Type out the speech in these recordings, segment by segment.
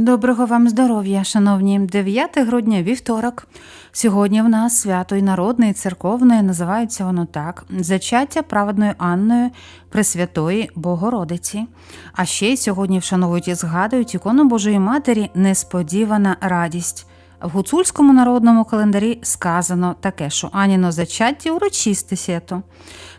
Доброго вам здоров'я, шановні. 9 грудня, вівторок. Сьогодні в нас свято і народне, і церковне, називається воно так: зачаття праведною Анною Пресвятої Богородиці. А ще й сьогодні вшановують і згадують ікону Божої Матері Несподівана радість. В гуцульському народному календарі сказано таке, що Аніно зачаття урочисте сєто.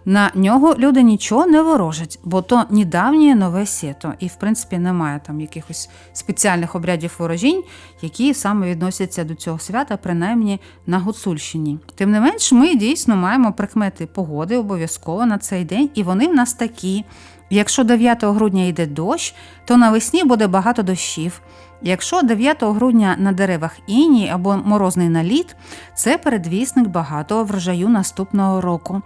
На нього люди нічого не ворожать, бо то недавнє нове сєто, і в принципі немає там якихось спеціальних обрядів ворожінь, які саме відносяться до цього свята, принаймні на Гуцульщині. Тим не менш, ми дійсно маємо прикмети погоди обов'язково на цей день, і вони в нас такі. Якщо 9 грудня йде дощ, то навесні буде багато дощів. Якщо 9 грудня на деревах іній або морозний наліт, це передвісник багатого врожаю наступного року.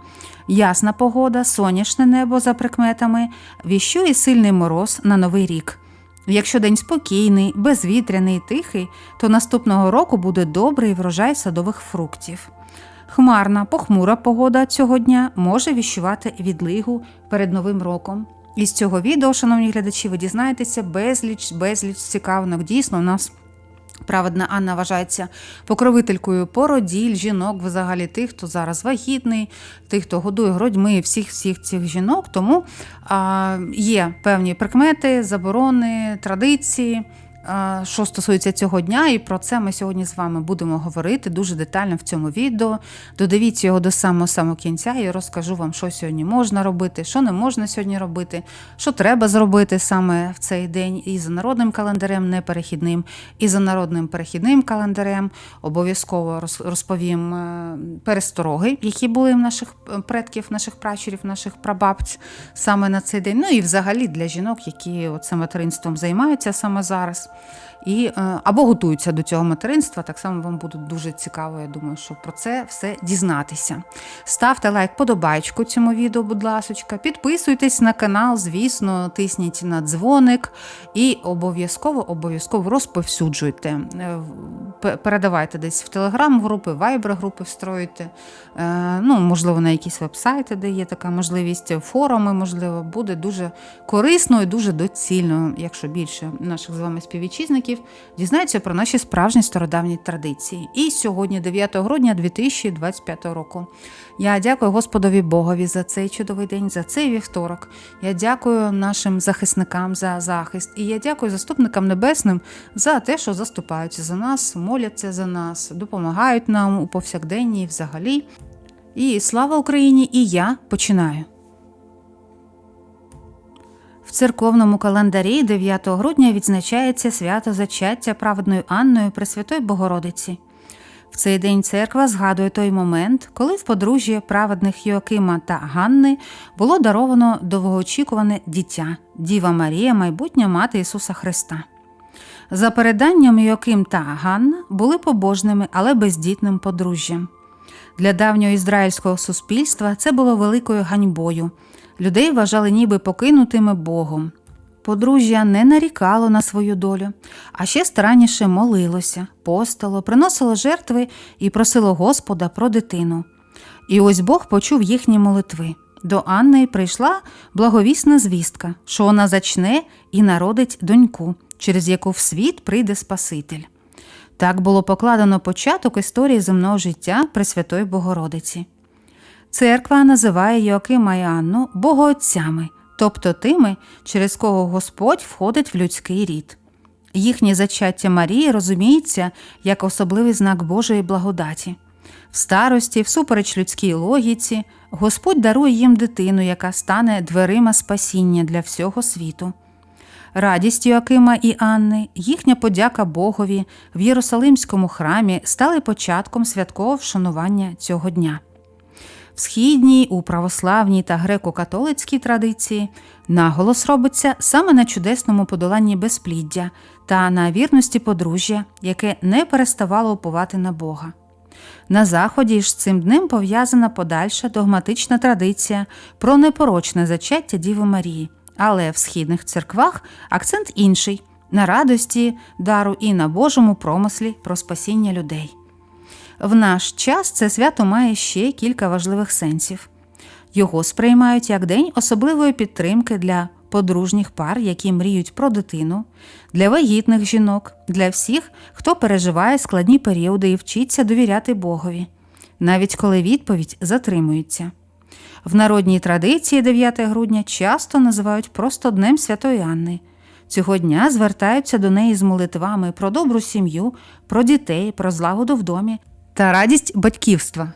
Ясна погода, сонячне небо за прикметами, віщує сильний мороз на новий рік. Якщо день спокійний, безвітряний, тихий, то наступного року буде добрий врожай садових фруктів. Хмарна, похмура погода цього дня може віщувати відлигу перед новим роком. Із цього відео, шановні глядачі, ви дізнаєтеся безліч, безліч цікавинок. Дійсно, у нас праведна Анна вважається покровителькою породіль, жінок, взагалі тих, хто зараз вагітний, тих, хто годує грудьми, всіх всіх цих жінок. Тому а, є певні прикмети, заборони, традиції. Е, що стосується цього дня, і про це ми сьогодні з вами будемо говорити дуже детально в цьому відео. Додивіться його до самого самого кінця і розкажу вам, що сьогодні можна робити, що не можна сьогодні робити, що треба зробити саме в цей день і за народним календарем неперехідним, і за народним перехідним календарем. Обов'язково розповім е, перестороги, які були в наших предків, наших пращурів, наших прабабць саме на цей день. Ну і взагалі для жінок, які оце материнством займаються саме зараз і е, або готуються до цього материнства. Так само вам буде дуже цікаво, я думаю, що про це все дізнатися. Ставте лайк, подобайку цьому відео, будь ласочка, підписуйтесь на канал, звісно, тисніть на дзвоник і обов'язково обов'язково розповсюджуйте. Е, передавайте десь в телеграм-групи, вайбер-групи встроїте, е, ну, можливо, на якісь вебсайти, де є така можливість, форуми, можливо, буде дуже корисно і дуже доцільно, якщо більше наших з вами співвітчизників дізнаються про наші справжні стародавні традиції. І сьогодні, 9 грудня 2025 року. Я дякую Господові Богові за цей чудовий день, за цей вівторок. Я дякую нашим захисникам за захист. І я дякую заступникам небесним за те, що заступаються за нас, моляться за нас, допомагають нам у повсякденні взагалі. І слава Україні! І я починаю. В церковному календарі 9 грудня відзначається свято зачаття праведною Анною Пресвятої Богородиці. В цей день церква згадує той момент, коли в подружжі праведних Йоакима та Ганни було даровано довгоочікуване дитя Діва Марія, майбутня мати Ісуса Христа. За переданням Йоаким та Ганна були побожними, але бездітним подружжям. Для давнього ізраїльського суспільства це було великою ганьбою. Людей вважали ніби покинутими Богом. Подружжя не нарікало на свою долю, а ще старанніше молилося, постало, приносило жертви і просило Господа про дитину. І ось Бог почув їхні молитви. До Анни прийшла благовісна звістка, що вона зачне і народить доньку, через яку в світ прийде Спаситель. Так було покладено початок історії земного життя Пресвятої Богородиці. Церква називає Йоакима і Анну богоотцями, тобто тими, через кого Господь входить в людський рід. Їхнє зачаття Марії розуміється як особливий знак Божої благодаті. В старості, всупереч людській логіці, Господь дарує їм дитину, яка стане дверима спасіння для всього світу. Радість Йоакима і Анни, їхня подяка Богові в Єрусалимському храмі стали початком святкового вшанування цього дня. В східній, у православній та греко-католицькій традиції наголос робиться саме на чудесному подоланні безпліддя та на вірності подружжя, яке не переставало уповати на Бога. На Заході ж з цим днем пов'язана подальша догматична традиція про непорочне зачаття Діви Марії, але в східних церквах акцент інший на радості, дару і на Божому промислі про спасіння людей. В наш час це свято має ще кілька важливих сенсів. Його сприймають як день особливої підтримки для подружніх пар, які мріють про дитину, для вагітних жінок, для всіх, хто переживає складні періоди і вчиться довіряти Богові, навіть коли відповідь затримується. В народній традиції 9 грудня часто називають просто Днем Святої Анни. Цього дня звертаються до неї з молитвами про добру сім'ю, про дітей, про злагоду в домі та радість батьківства.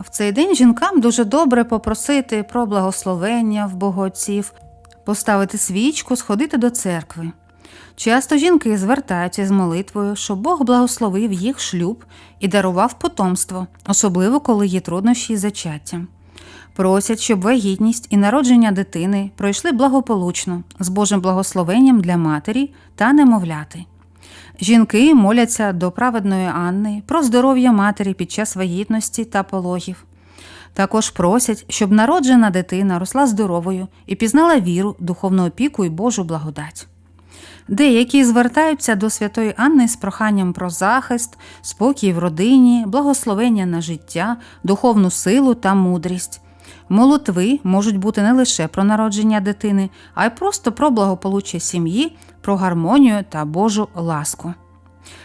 В цей день жінкам дуже добре попросити про благословення в богоотців, поставити свічку, сходити до церкви. Часто жінки звертаються з молитвою, щоб Бог благословив їх шлюб і дарував потомство, особливо коли є труднощі з зачаттям. Просять, щоб вагітність і народження дитини пройшли благополучно з Божим благословенням для матері та немовляти. Жінки моляться до праведної Анни про здоров'я матері під час вагітності та пологів. Також просять, щоб народжена дитина росла здоровою і пізнала віру, духовну опіку і Божу благодать. Деякі звертаються до святої Анни з проханням про захист, спокій в родині, благословення на життя, духовну силу та мудрість. Молитви можуть бути не лише про народження дитини, а й просто про благополуччя сім'ї, про гармонію та Божу ласку.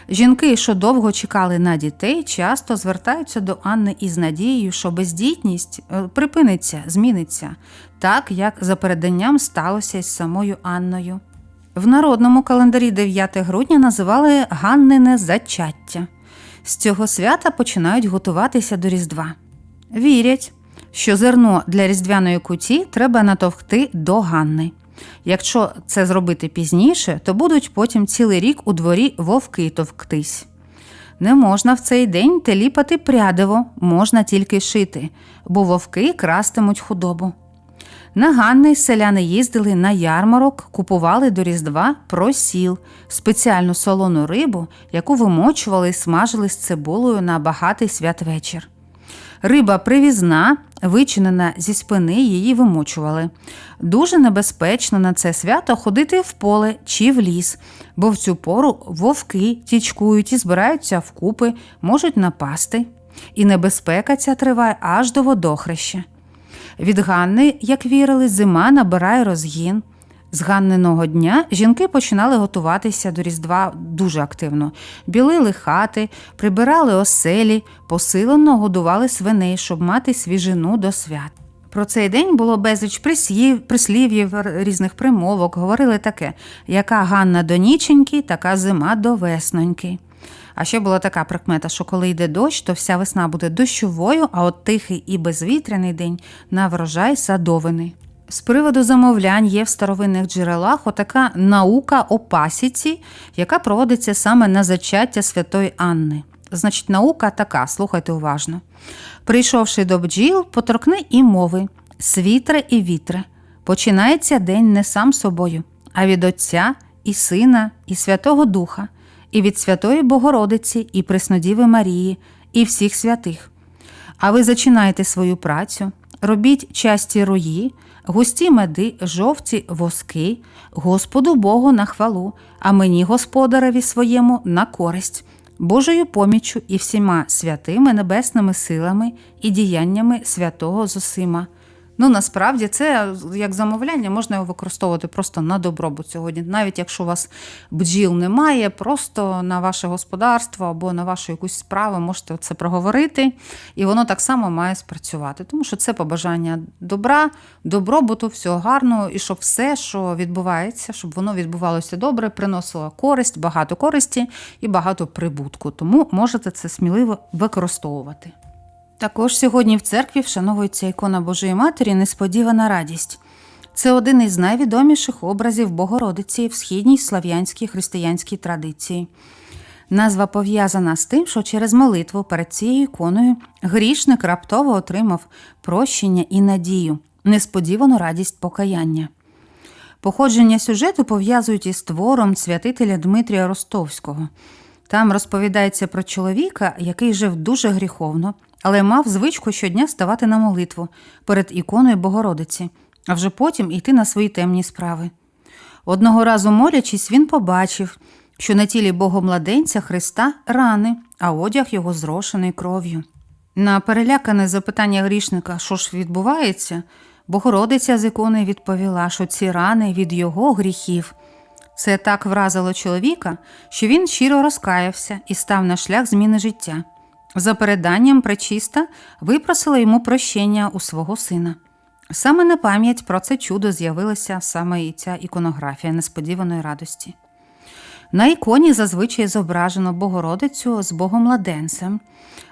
Жінки, що довго чекали на дітей, часто звертаються до Анни із надією, що бездітність е, припиниться, зміниться, так як за переданням сталося із самою Анною. В народному календарі 9 грудня називали Ганнине зачаття. З цього свята починають готуватися до Різдва. Вірять, що зерно для різдвяної куті треба натовхти до Ганни. Якщо це зробити пізніше, то будуть потім цілий рік у дворі вовки товктись. Не можна в цей день теліпати прядиво, можна тільки шити, бо вовки крастимуть худобу. На Ганни селяни їздили на ярмарок, купували до Різдва просіл, спеціальну солону рибу, яку вимочували і смажили з цибулею на багатий святвечір. Риба привізна, вичинена зі спини, її вимочували. Дуже небезпечно на це свято ходити в поле чи в ліс, бо в цю пору вовки тічкують і збираються вкупи, можуть напасти. І небезпека ця триває аж до водохреща. Від Ганни, як вірили, зима набирає розгін. З дня жінки починали готуватися до Різдва дуже активно. Білили хати, прибирали оселі, посилено годували свиней, щоб мати свіжину до свят. Про цей день було безліч прислів, прислів'їв, різних примовок. Говорили таке: яка Ганна до ніченьки, така зима до весноньки. А ще була така прикмета, що коли йде дощ, то вся весна буде дощовою, а от тихий і безвітряний день на врожай садовини. З приводу замовлянь є в старовинних джерелах отака наука о пасіці, яка проводиться саме на зачаття святої Анни. Значить, наука така, слухайте уважно. Прийшовши до бджіл, поторкни і мови, світре і вітре. Починається день не сам собою, а від Отця і Сина, і Святого Духа, і від Святої Богородиці, і Преснодіви Марії, і всіх святих. А ви зачинаєте свою працю, робіть часті рої, густі меди, жовті воски, Господу Богу на хвалу, а мені, господареві своєму, на користь, Божою поміччю і всіма святими небесними силами і діяннями святого Зосима. Ну, насправді, це як замовляння, можна його використовувати просто на добробут сьогодні. Навіть якщо у вас бджіл немає, просто на ваше господарство або на вашу якусь справу можете це проговорити, і воно так само має спрацювати. Тому що це побажання добра, добробуту, всього гарного, і щоб все, що відбувається, щоб воно відбувалося добре, приносило користь, багато користі і багато прибутку. Тому можете це сміливо використовувати. Також сьогодні в церкві вшановується ікона Божої Матері Несподівана радість. Це один із найвідоміших образів Богородиці в східній слав'янській християнській традиції. Назва пов'язана з тим, що через молитву перед цією іконою грішник раптово отримав прощення і надію, несподівану радість покаяння. Походження сюжету пов'язують із твором святителя Дмитрія Ростовського. Там розповідається про чоловіка, який жив дуже гріховно, але мав звичку щодня ставати на молитву перед іконою Богородиці, а вже потім йти на свої темні справи. Одного разу молячись, він побачив, що на тілі Богомладенця Христа рани, а одяг його зрошений кров'ю. На перелякане запитання грішника, що ж відбувається, Богородиця з ікони відповіла, що ці рани від його гріхів. Це так вразило чоловіка, що він щиро розкаявся і став на шлях зміни життя. За переданням пречиста випросила йому прощення у свого сина. Саме на пам'ять про це чудо з'явилася саме і ця іконографія несподіваної радості. На іконі зазвичай зображено Богородицю з Богомладенцем,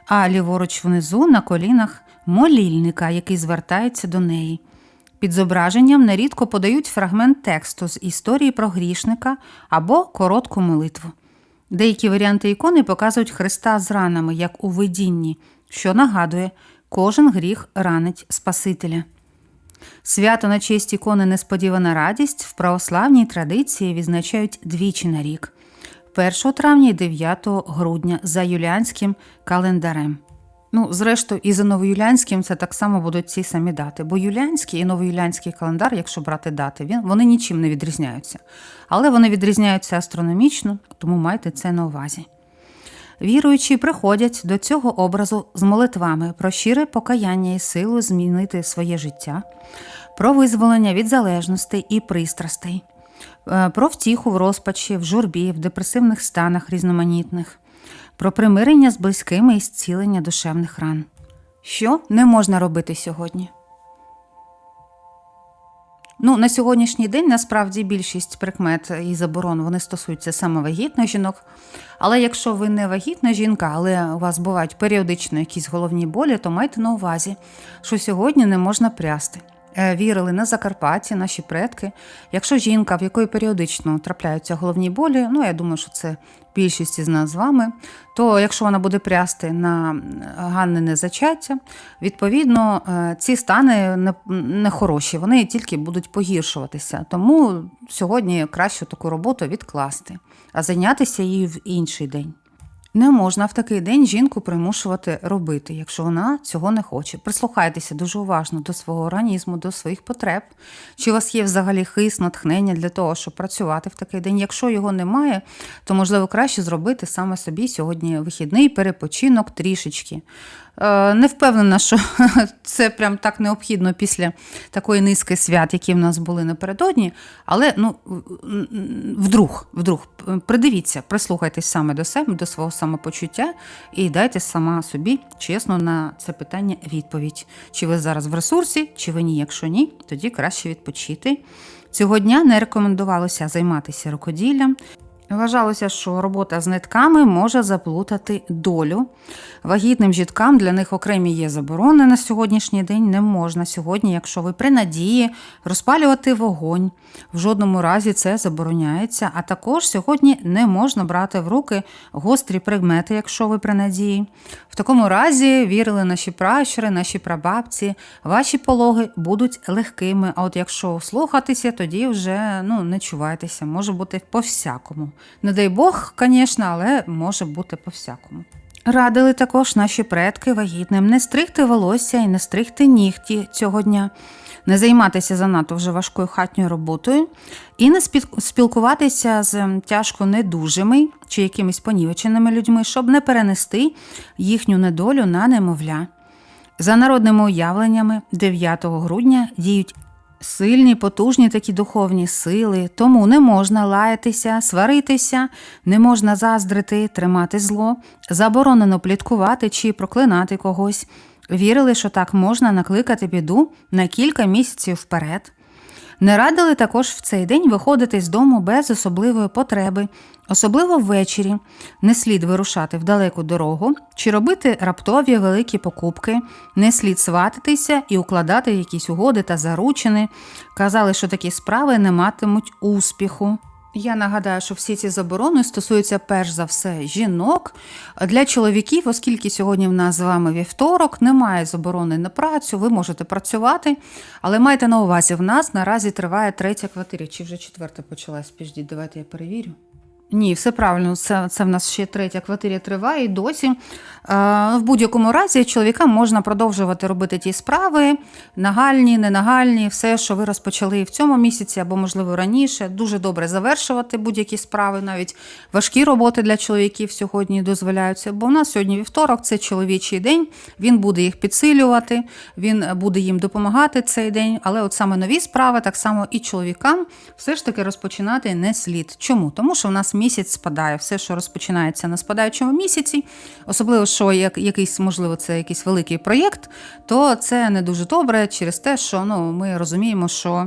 а ліворуч внизу на колінах молільника, який звертається до неї. Під зображенням нерідко подають фрагмент тексту з історії про грішника або коротку молитву. Деякі варіанти ікони показують Христа з ранами, як у видінні, що нагадує, кожен гріх ранить Спасителя. Свято на честь ікони Несподівана радість в православній традиції відзначають двічі на рік 1 травня і 9 грудня за юліанським календарем. Ну, зрештою, і за новоюліанським це так само будуть ці самі дати. Бо юліанський і новоюліанський календар, якщо брати дати, він, вони нічим не відрізняються. Але вони відрізняються астрономічно, тому майте це на увазі. Віруючі приходять до цього образу з молитвами про щире покаяння і силу змінити своє життя, про визволення від залежностей і пристрастей, е, про втіху в розпачі, в журбі, в депресивних станах різноманітних, про примирення з близькими і зцілення душевних ран. Що не можна робити сьогодні? Ну, на сьогоднішній день насправді більшість прикмет і заборон вони стосуються саме вагітних жінок. Але якщо ви не вагітна жінка, але у вас бувають періодично якісь головні болі, то майте на увазі, що сьогодні не можна прясти. Е, Вірили на Закарпатті наші предки. Якщо жінка, в якої періодично трапляються головні болі, ну я думаю, що це більшість із нас з вами, то якщо вона буде прясти на ганнене зачаття, відповідно е, ці стани не хороші, вони тільки будуть погіршуватися. Тому сьогодні краще таку роботу відкласти, а зайнятися її в інший день. Не можна в такий день жінку примушувати робити, якщо вона цього не хоче. Прислухайтеся дуже уважно до свого організму, до своїх потреб. Чи у вас є взагалі хист, натхнення для того, щоб працювати в такий день? Якщо його немає, то можливо краще зробити саме собі сьогодні вихідний перепочинок трішечки. Е, Не впевнена, що це прям так необхідно після такої низки свят, які в нас були напередодні. Але ну вдруг, вдруг придивіться, прислухайтесь саме до себе, до свого самопочуття і дайте сама собі чесно на це питання відповідь. Чи ви зараз в ресурсі, чи ви ні? Якщо ні, тоді краще відпочити. Цього дня не рекомендувалося займатися рукоділлям. Вважалося, що робота з нитками може заплутати долю. Вагітним жіткам для них окремі є заборони на сьогоднішній день. Не можна сьогодні, якщо ви при надії, розпалювати вогонь. В жодному разі це забороняється. А також сьогодні не можна брати в руки гострі предмети, якщо ви при надії. В такому разі вірили наші пращури, наші прабабці, ваші пологи будуть легкими. А от якщо слухатися, тоді вже ну, не чувайтеся, може бути по-всякому. Не дай Бог, звісно, але може бути по-всякому. Радили також наші предки вагітним не стригти волосся і не стригти нігті цього дня, не займатися занадто вже важкою хатньою роботою і не спілкуватися з тяжко недужими чи якимись понівеченими людьми, щоб не перенести їхню недолю на немовля. За народними уявленнями, 9 грудня діють Сильні, потужні такі духовні сили, тому не можна лаятися, сваритися, не можна заздрити, тримати зло, заборонено пліткувати чи проклинати когось. Вірили, що так можна накликати біду на кілька місяців вперед. Не радили також в цей день виходити з дому без особливої потреби, особливо ввечері, не слід вирушати в далеку дорогу чи робити раптові великі покупки, не слід сватитися і укладати якісь угоди та заручини. Казали, що такі справи не матимуть успіху. Я нагадаю, що всі ці заборони стосуються перш за все жінок. Для чоловіків, оскільки сьогодні в нас з вами вівторок, немає заборони на працю, ви можете працювати, але майте на увазі, в нас наразі триває третя квартира, чи вже четверта почалась. Піждіть, давайте я перевірю. Ні, все правильно. Це, це в нас ще третя квартира триває і досі. Е, в будь-якому разі чоловікам можна продовжувати робити ті справи, нагальні, ненагальні, все, що ви розпочали в цьому місяці або, можливо, раніше. Дуже добре завершувати будь-які справи, навіть важкі роботи для чоловіків сьогодні дозволяються. Бо у нас сьогодні вівторок, це чоловічий день. Він буде їх підсилювати, він буде їм допомагати цей день. Але от саме нові справи, так само і чоловікам, все ж таки розпочинати не слід. Чому? Тому що в нас місяць спадає, все, що розпочинається на спадаючому місяці, особливо, що як якийсь, можливо, це якийсь великий проєкт, то це не дуже добре через те, що ну, ми розуміємо, що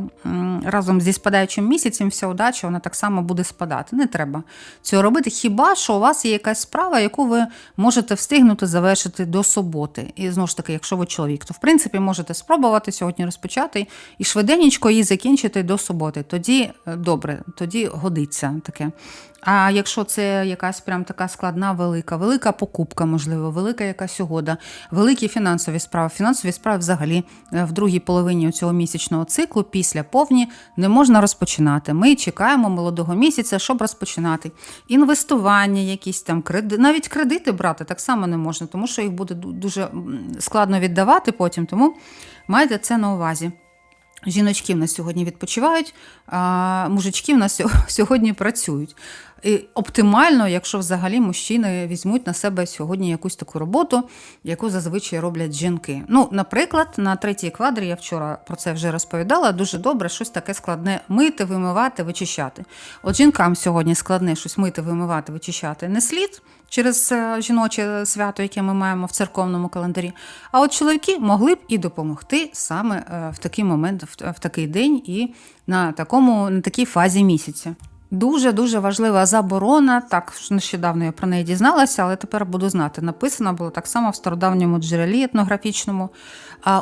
разом зі спадаючим місяцем вся удача вона так само буде спадати. Не треба цього робити. Хіба що у вас є якась справа, яку ви можете встигнути завершити до суботи. І знову ж таки, якщо ви чоловік, то в принципі можете спробувати сьогодні розпочати і швиденько її закінчити до суботи. Тоді е, добре, тоді годиться таке. А якщо це якась прям така складна, велика, велика покупка, можливо, велика якась угода, великі фінансові справи. Фінансові справи взагалі е, в другій половині цього місячного циклу після повні не можна розпочинати. Ми чекаємо молодого місяця, щоб розпочинати. Інвестування, якісь там кредити, навіть кредити брати так само не можна, тому що їх буде дуже складно віддавати потім. Тому майте це на увазі. Жіночки в нас сьогодні відпочивають, а мужички в нас сьогодні працюють. Оптимально, якщо взагалі мужчини візьмуть на себе сьогодні якусь таку роботу, яку зазвичай роблять жінки. Ну, наприклад, на третій квадрі я вчора про це вже розповідала. Дуже добре щось таке складне мити, вимивати, вичищати. От жінкам сьогодні складне щось мити, вимивати, вичищати не слід через е, жіноче свято, яке ми маємо в церковному календарі. А от чоловіки могли б і допомогти саме е, в такий момент, в такий день і на такому на такій фазі місяця. Дуже дуже важлива заборона. Так нещодавно я про неї дізналася, але тепер буду знати. Написано було так само в стародавньому джерелі етнографічному.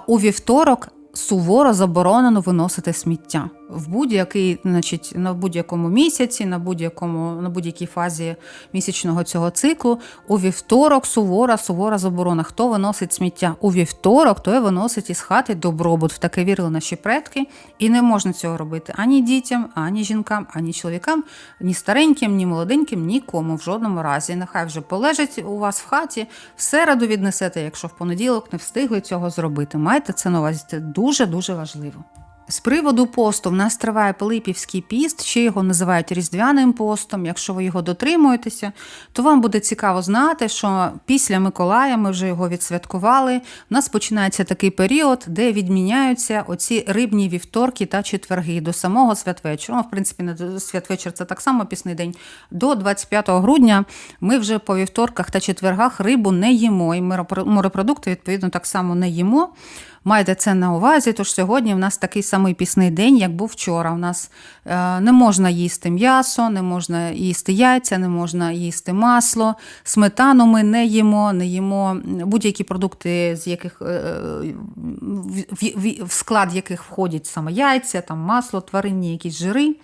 У вівторок суворо заборонено виносити сміття в будь-який, значить, на будь-якому місяці, на будь-якому на будь-якій фазі місячного цього циклу. У вівторок сувора, сувора заборона. Хто виносить сміття у вівторок, той виносить із хати добробут. В таке вірили наші предки, і не можна цього робити ані дітям, ані жінкам, ані чоловікам, ні стареньким, ні молоденьким, нікому в жодному разі. Нехай вже полежить у вас в хаті, в середу віднесете, якщо в понеділок не встигли цього зробити. Майте це на увазі. Це дуже дуже важливо. З приводу посту в нас триває Пилипівський піст, ще його називають різдвяним постом. Якщо ви його дотримуєтеся, то вам буде цікаво знати, що після Миколая ми вже його відсвяткували. У нас починається такий період, де відміняються оці рибні вівторки та четверги до самого святвечора. В принципі, не святвечір це так само пісний день. До 25 грудня ми вже по вівторках та четвергах рибу не їмо, і морепродукти, відповідно, так само не їмо. Майте це на увазі, тож сьогодні в нас такий самий пісний день, як був вчора. У нас е, не можна їсти м'ясо, не можна їсти яйця, не можна їсти масло, сметану ми не їмо, не їмо будь-які продукти, з яких е, в, склад яких входять саме яйця, там масло, тваринні, якісь жири.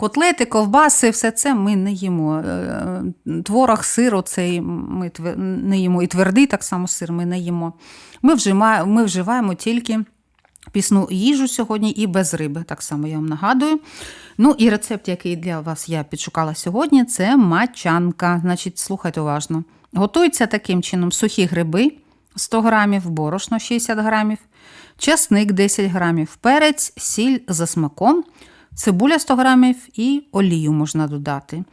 Котлети, ковбаси, все це ми не їмо. Е, Творог, сир, цей ми не їмо. І твердий так само сир ми не їмо. Ми вживаємо, ми вживаємо тільки пісну їжу сьогодні і без риби, так само я вам нагадую. Ну і рецепт, який для вас я підшукала сьогодні, це мачанка. Значить, слухайте уважно. Готується таким чином сухі гриби 100 грамів, борошно 60 грамів, часник 10 грамів, перець, сіль за смаком, цибуля 100 грамів і олію можна додати.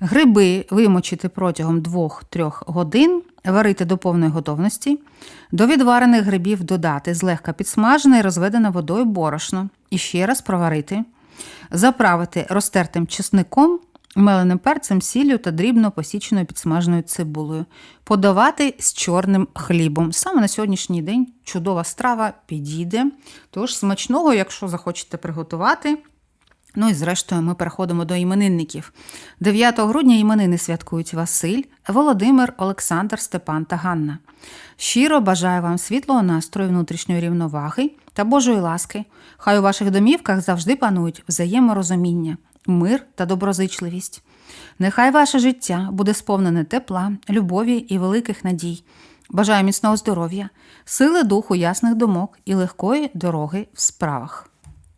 Гриби вимочити протягом 2-3 годин, варити до повної готовності. До відварених грибів додати злегка підсмажене і розведене водою борошно. І ще раз проварити. Заправити розтертим чесником, меленим перцем, сіллю та дрібно посіченою підсмаженою цибулею. Подавати з чорним хлібом. Саме на сьогоднішній день чудова страва підійде. Тож смачного, якщо захочете приготувати. Ну і зрештою, ми переходимо до іменинників. 9 грудня іменини святкують Василь, Володимир, Олександр, Степан та Ганна. Щиро бажаю вам світлого настрою, внутрішньої рівноваги та Божої ласки. Хай у ваших домівках завжди панують взаєморозуміння, мир та доброзичливість. Нехай ваше життя буде сповнене тепла, любові і великих надій. Бажаю міцного здоров'я, сили духу, ясних думок і легкої дороги в справах.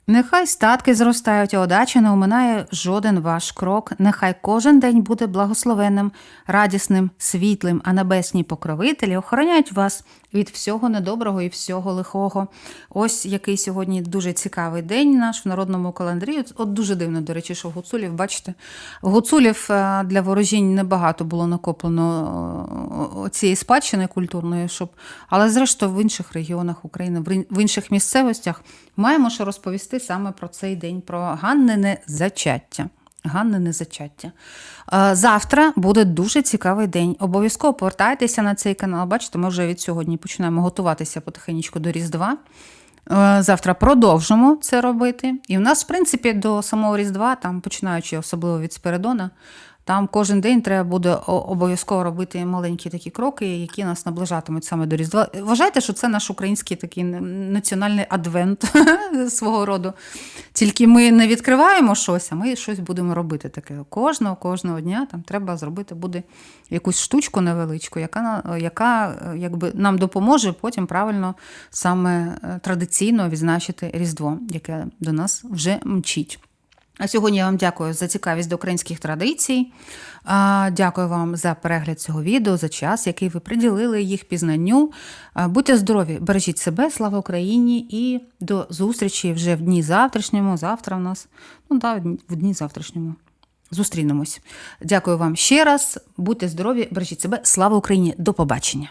Нехай статки зростають, а удача не оминає жоден ваш крок. Нехай кожен день буде благословенним, радісним, світлим, а небесні покровителі охороняють вас від всього недоброго і всього лихого. Ось який сьогодні дуже цікавий день наш в народному календарі. От- дуже дивно, до речі, що гуцулів, бачите, гуцулів е, для ворожінь небагато було накоплено е, цієї спадщини культурної, щоб але зрештою в інших регіонах України, в інших місцевостях маємо що розповісти саме про цей день, про Ганнине зачаття. Ганнине зачаття. Завтра буде дуже цікавий день. Обов'язково повертайтеся на цей канал. Бачите, ми вже від сьогодні починаємо готуватися потихеньку до Різдва. Завтра продовжимо це робити. І в нас, в принципі, до самого Різдва, там, починаючи особливо від Спиридона, там кожен день треба буде обов'язково робити маленькі такі кроки, які нас наближатимуть саме до Різдва. Вважайте, що це наш український такий національний адвент свого роду. Тільки ми не відкриваємо щось, а ми щось будемо робити таке. Кожного, кожного дня там треба зробити буде якусь штучку невеличку, яка, яка е, якби, нам допоможе потім правильно саме е, традиційно відзначити Різдво, яке до нас вже мчить. А сьогодні я вам дякую за цікавість до українських традицій. Дякую вам за перегляд цього відео, за час, який ви приділили їх пізнанню. Будьте здорові, бережіть себе, слава Україні і до зустрічі вже в дні завтрашньому. Завтра в нас, ну так, в дні завтрашньому. Зустрінемось. Дякую вам ще раз. Будьте здорові, бережіть себе. Слава Україні! До побачення!